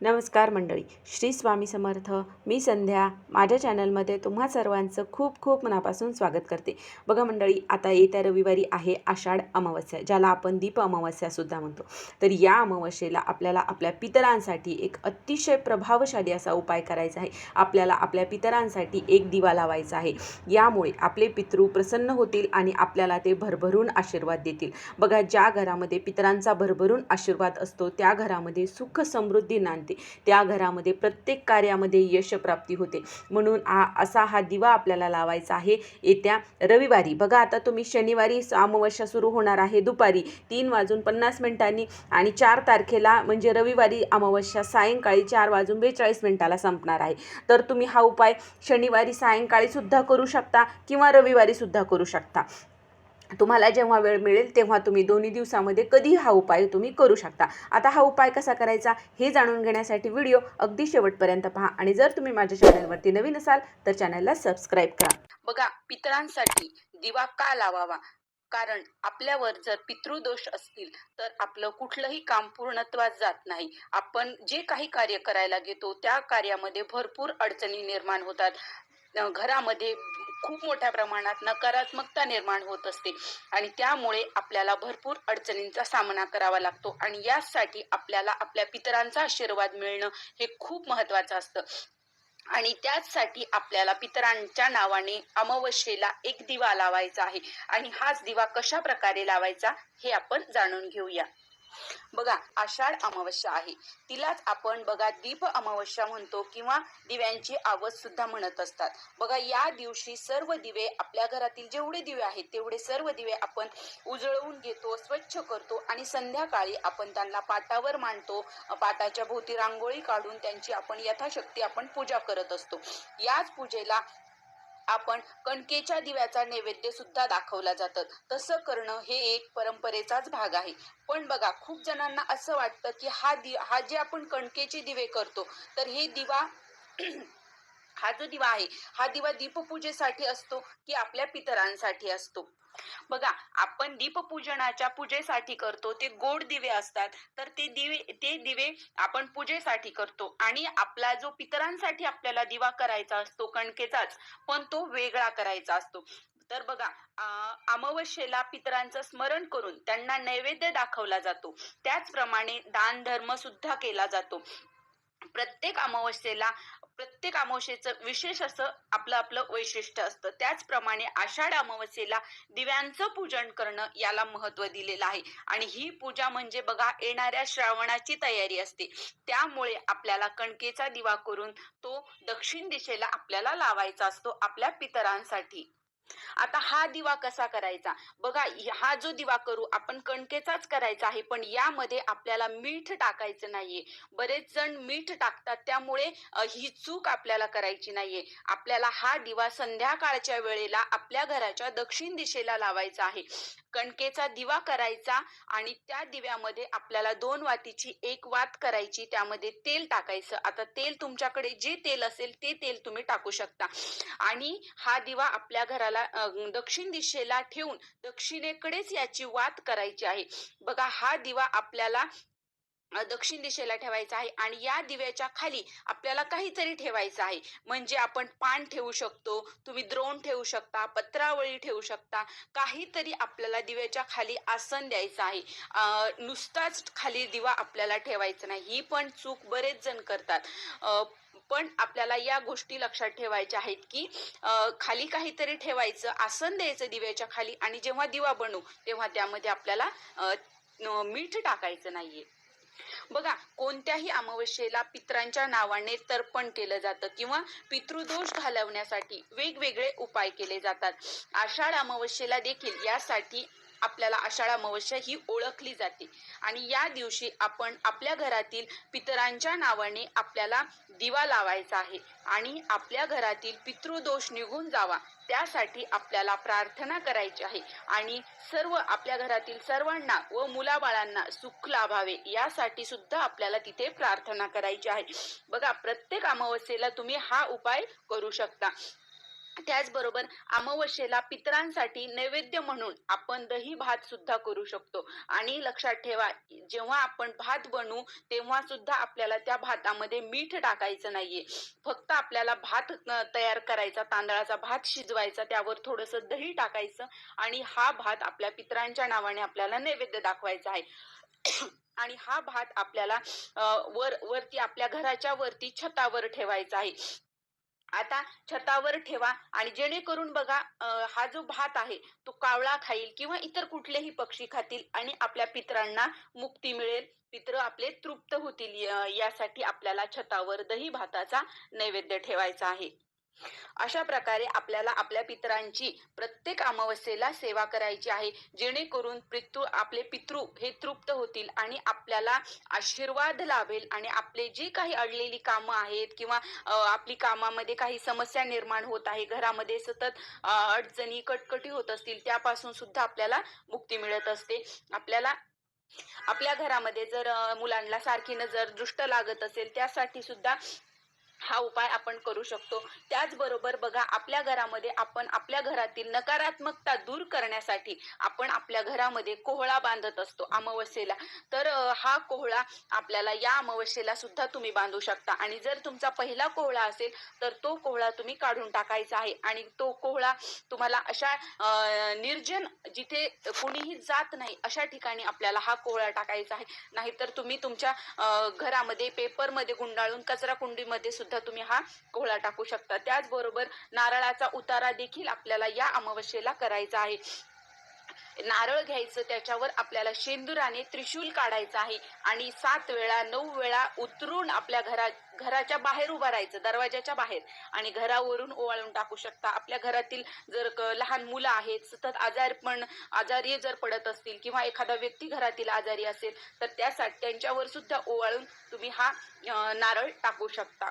नमस्कार मंडळी श्री स्वामी समर्थ. मी संध्या. माझ्या चॅनलमध्ये तुम्हा सर्वांचं खूप खूप मनापासून स्वागत करते. बघा मंडळी आता येत्या रविवारी आहे आषाढ अमावस्या ज्याला आपण दीप अमावस्यासुद्धा म्हणतो. तर या अमावस्येला आपल्याला आपल्या पितरांसाठी एक अतिशय प्रभावशाली असा उपाय करायचा आहे. आपल्याला आपल्या पितरांसाठी एक दिवा लावायचा आहे. यामुळे आपले पितृ प्रसन्न होतील आणि आपल्याला ते भरभरून आशीर्वाद देतील. बघा ज्या घरामध्ये पितरांचा भरभरून आशीर्वाद असतो त्या घरामध्ये सुख समृद्धी नांदते त्या घरामध्ये प्रत्येक कार्यामध्ये यशप्राप्ती होते. म्हणून हा असा हा दिवा आपल्याला लावायचा आहे. येत्या रविवारी. बघा आता तुम्ही शनिवारी अमावस्या सुरू होणार आहे दुपारी. तीन वाजून पन्नास मिनिटांनी आणि चार तारखेला म्हणजे रविवारी अमावस्या सायंकाळी चार वाजून बेचाळीस मिनिटाला संपणार आहे. तर तुम्ही हा उपाय शनिवारी सायंकाळी सुद्धा करू शकता किंवा रविवारी सुद्धा करू शकता. तुम्हाला जेव्हा वेळ मिळेल तेव्हा तुम्ही दोन्ही दिवसामध्ये कधी हा उपाय तुम्ही करू शकता. आता हा उपाय कसा करायचा हे जाणून घेण्यासाठी व्हिडिओ अगदी शेवटपर्यंत पहा आणि जर तुम्ही माझ्या चॅनलवरती नवीन असाल तर चॅनलला सबस्क्राईब करा. बघा पितरांसाठी दिवा का लावावा? कारण आपल्यावर जर पितृदोष असतील तर आपलं कुठलंही काम पूर्णत्वात जात नाही. आपण जे काही कार्य करायला घेतो त्या कार्यामध्ये भरपूर अडचणी निर्माण होतात. घरामध्ये खूप मोठ्या प्रमाणात नकारात्मकता निर्माण होत असते. आणि त्यामुळे आपल्याला भरपूर अडचणींचा सामना करावा लागतो. आणि यासाठी आपल्याला आपल्या पितरांचा आशीर्वाद मिळणं हे खूप महत्त्वाचं असतं. आणि त्याचसाठी आपल्याला पितरांच्या नावाने अमावस्येला एक दिवा लावायचा आहे. आणि हाच दिवा कशा प्रकारे लावायचा हे आपण जाणून घेऊया. बघा आषाढ अमावस्या आहे. तिलाच आपण बघा दीप अमावस्या म्हणतो किंवा दिव्यांची आवज सुद्धा म्हणत असतात. बघा या दिवशी सर्व दिवे आपल्या घरातील जेवढे दिवे आहेत तेवढे सर्व दिवे आपण उजळवून घेतो स्वच्छ करतो आणि संध्याकाळी आपण त्यांना पाटावर मांडतो. पाटाच्या भोवती रांगोळी काढून त्यांची आपण यथाशक्ती आपण पूजा करत असतो. याच पूजेला आपण कणकेच्या दिव्याचा नैवेद्य सुद्धा दाखवला जातं. तसं करणं हे एक परंपरेचाच भाग आहे. पण बघा खूप जणांना असं वाटतं की हा दि हा जे आपण कणकेचे दिवे करतो तर हे दिवा हा जो दिवा आहे हा दिवा दीपपूजेसाठी असतो की आपल्या पितरांसाठी असतो? बघा आपण दीपपूजनाच्या पूजेसाठी करतो ते गोड दिवे असतात तर ते दिवे ते दिवे आपण पूजेसाठी करतो. आणि आपला जो पितरांसाठी आपल्याला दिवा करायचा असतो कणकेचाच पण तो वेगळा करायचा असतो. तर बघा अमावस्येला पितरांचं स्मरण करून त्यांना नैवेद्य दाखवला जातो. त्याचप्रमाणे दान धर्म सुद्धा केला जातो. प्रत्येक अमावस्येला प्रत्येक अमावस्येचं विशेष असं आपलं आपलं वैशिष्ट्य असतं. त्याचप्रमाणे आषाढ अमावस्येला दिव्यांचं पूजन करणं याला महत्त्व दिलेलं आहे. आणि ही पूजा म्हणजे बघा येणाऱ्या श्रावणाची तयारी असते. त्यामुळे आपल्याला कणकेचा दिवा करून तो दक्षिण दिशेला आपल्याला लावायचा असतो आपल्या पितरांसाठी. आता हा दिवा कसा करायचा? बघा हा जो दिवा करू आपण कणकेचाच करायचा आहे पण यामध्ये आपल्याला मीठ टाकायचं नाहीये. बरेच जण मीठ टाकतात त्यामुळे ही चूक आपल्याला करायची नाहीये. आपल्याला हा दिवा संध्याकाळच्या वेळेला आपल्या घराच्या दक्षिण दिशेला लावायचा आहे. कणकेचा दिवा करायचा आणि त्या दिव्यामध्ये आपल्याला दोन वातीची एक वात करायची त्यामध्ये तेल टाकायचं. आता तेल तुमच्याकडे जे तेल असेल ते तेल तुम्ही टाकू शकता. आणि हा दिवा आपल्या घराला दिशेला दक्षिण दिशेला ठेवून दक्षिणेकडेच याची वात करायची आहे. बघा हा दिवा आपल्याला दक्षिण दिशेला ठेवायचा आहे आणि या दिव्याच्या खाली आपल्याला काहीतरी ठेवायचं आहे. म्हणजे आपण पान ठेवू शकतो तुम्ही द्रोण ठेवू शकता पत्रावळी ठेवू शकता काहीतरी आपल्याला दिव्याच्या खाली आसन द्यायचं आहे. नुसताच खाली दिवा आपल्याला ठेवायचा नाही. ही पण चूक बरेच जण करतात. पण आपल्याला या गोष्टी लक्षात ठेवायच्या आहेत की खाली काहीतरी ठेवायचं आसन द्यायचं दिव्याच्या खाली आणि जेव्हा दिवा बनू तेव्हा त्यामध्ये आपल्याला मीठ टाकायचं नाहीये. बघा कोणत्याही अमावस्येला पित्रांच्या नावाने तर्पण केलं जातं किंवा पितृदोष घालवण्यासाठी वेगवेगळे उपाय केले जातात. आषाढ अमावस्येला देखील यासाठी आपल्याला आषाढ अमावस्या ही ओळखली जाते. आणि या दिवशी आपण आपल्या घरातील पितरांच्या नावाने आपल्याला दिवा लावायचा आहे. आणि आपल्या घरातील पितृदोष निघून जावा त्यासाठी आपल्याला प्रार्थना करायची आहे. आणि सर्व आपल्या घरातील सर्वांना व मुलाबाळांना सुख लाभावे यासाठी सुद्धा आपल्याला तिथे प्रार्थना करायची आहे. बघा प्रत्येक अमावस्येला तुम्ही हा उपाय करू शकता. त्याचबरोबर अमावस्येला पितरांसाठी नैवेद्य म्हणून आपण दही भात सुद्धा करू शकतो. आणि लक्षात ठेवा जेव्हा आपण भात बनवू तेव्हा सुद्धा आपल्याला त्या भातामध्ये मीठ टाकायचं नाहीये. फक्त आपल्याला भात तयार करायचा तांदळाचा भात शिजवायचा त्यावर थोडंसं दही टाकायचं आणि हा भात आपल्या पितरांच्या नावाने आपल्याला नैवेद्य दाखवायचा आहे. आणि हा भात आपल्याला वर वरती आपल्या घराच्या वरती छतावर ठेवायचा आहे. आता छतावर ठेवा आणि जेणेकरून बघा हा जो भात आहे तो कावळा खाईल किंवा इतर कुठलेही पक्षी खातील आणि आपल्या पितरांना मुक्ती मिळेल. पित्र आपले तृप्त होतील यासाठी आपल्याला छतावर दही भाताचा नैवेद्य ठेवायचा आहे. अशा प्रकारे आपल्याला आपल्या पितरांची प्रत्येक अमावस्येला सेवा करायची आहे. जेणेकरून पितृ आपले पितृ हे तृप्त होतील आणि आपल्याला आशीर्वाद लाभेल आणि आपले जी काही अडलेली कामं आहेत किंवा आपली कामामध्ये काही समस्या निर्माण होत आहे घरामध्ये सतत अडचणी कटकटी होत असतील त्यापासून सुद्धा आपल्याला मुक्ती मिळत असते. आपल्याला आपल्या घरामध्ये जर मुलांना सारखी नजर दृष्ट लागत असेल त्यासाठी सुद्धा हा उपाय आपण करू शकतो. त्याचबरोबर बघा आपल्या घरामध्ये आपण आपल्या घरातील नकारात्मकता दूर करण्यासाठी आपण आपल्या घरामध्ये कोहळा बांधत असतो अमावस्येला. तर हा कोहळा आपल्याला या अमावस्येला सुद्धा तुम्ही बांधू शकता. आणि जर तुमचा पहिला कोहळा असेल तर तो कोहळा तुम्ही काढून टाकायचा आहे. आणि तो कोहळा तुम्हाला अशा निर्जन जिथे कुणीही जात नाही अशा ठिकाणी आपल्याला हा कोहळा टाकायचा आहे. नाहीतर तुम्ही तुमच्या घरामध्ये पेपरमध्ये गुंडाळून कचरा कुंडीमध्ये सुद्धा तुम्ही हा कोहळा टाकू शकता. त्याचबरोबर नारळाचा उतारा देखील आपल्याला या अमावस्येला करायचा आहे. नारळ घ्यायचं त्याच्यावर आपल्याला शेंदुराने त्रिशूल काढायचं आहे आणि सात वेळा नऊ वेळा उतरून आपल्या घरा घराच्या बाहेर उभं राहायचं दरवाजाच्या बाहेर. आणि घरावरून ओवाळून टाकू शकता. आपल्या घरातील जर लहान मुलं आहेत सतत आजारपण आजारी जर पडत असतील किंवा एखादा व्यक्ती घरातील आजारी असेल तर त्यासाठी त्यांच्यावर सुद्धा ओवाळून तुम्ही हा नारळ टाकू शकता.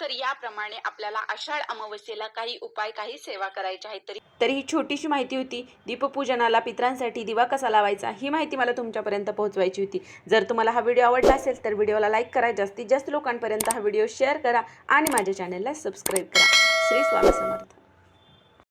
तर याप्रमाणे आपल्याला आषाढ अमावस्येला काही उपाय काही सेवा करायच्या आहेत. तरी तर ही छोटीशी माहिती होती. दीपपूजनाला पित्रांसाठी दिवा कसा लावायचा ही माहिती मला तुमच्यापर्यंत पोहोचवायची होती. जर तुम्हाला हा व्हिडिओ आवडला असेल तर व्हिडिओला लाईक करा. जास्तीत जास्त लोकांपर्यंत हा व्हिडिओ शेअर करा आणि माझ्या चॅनलला सबस्क्राईब करा. श्री स्वामी समर्थ.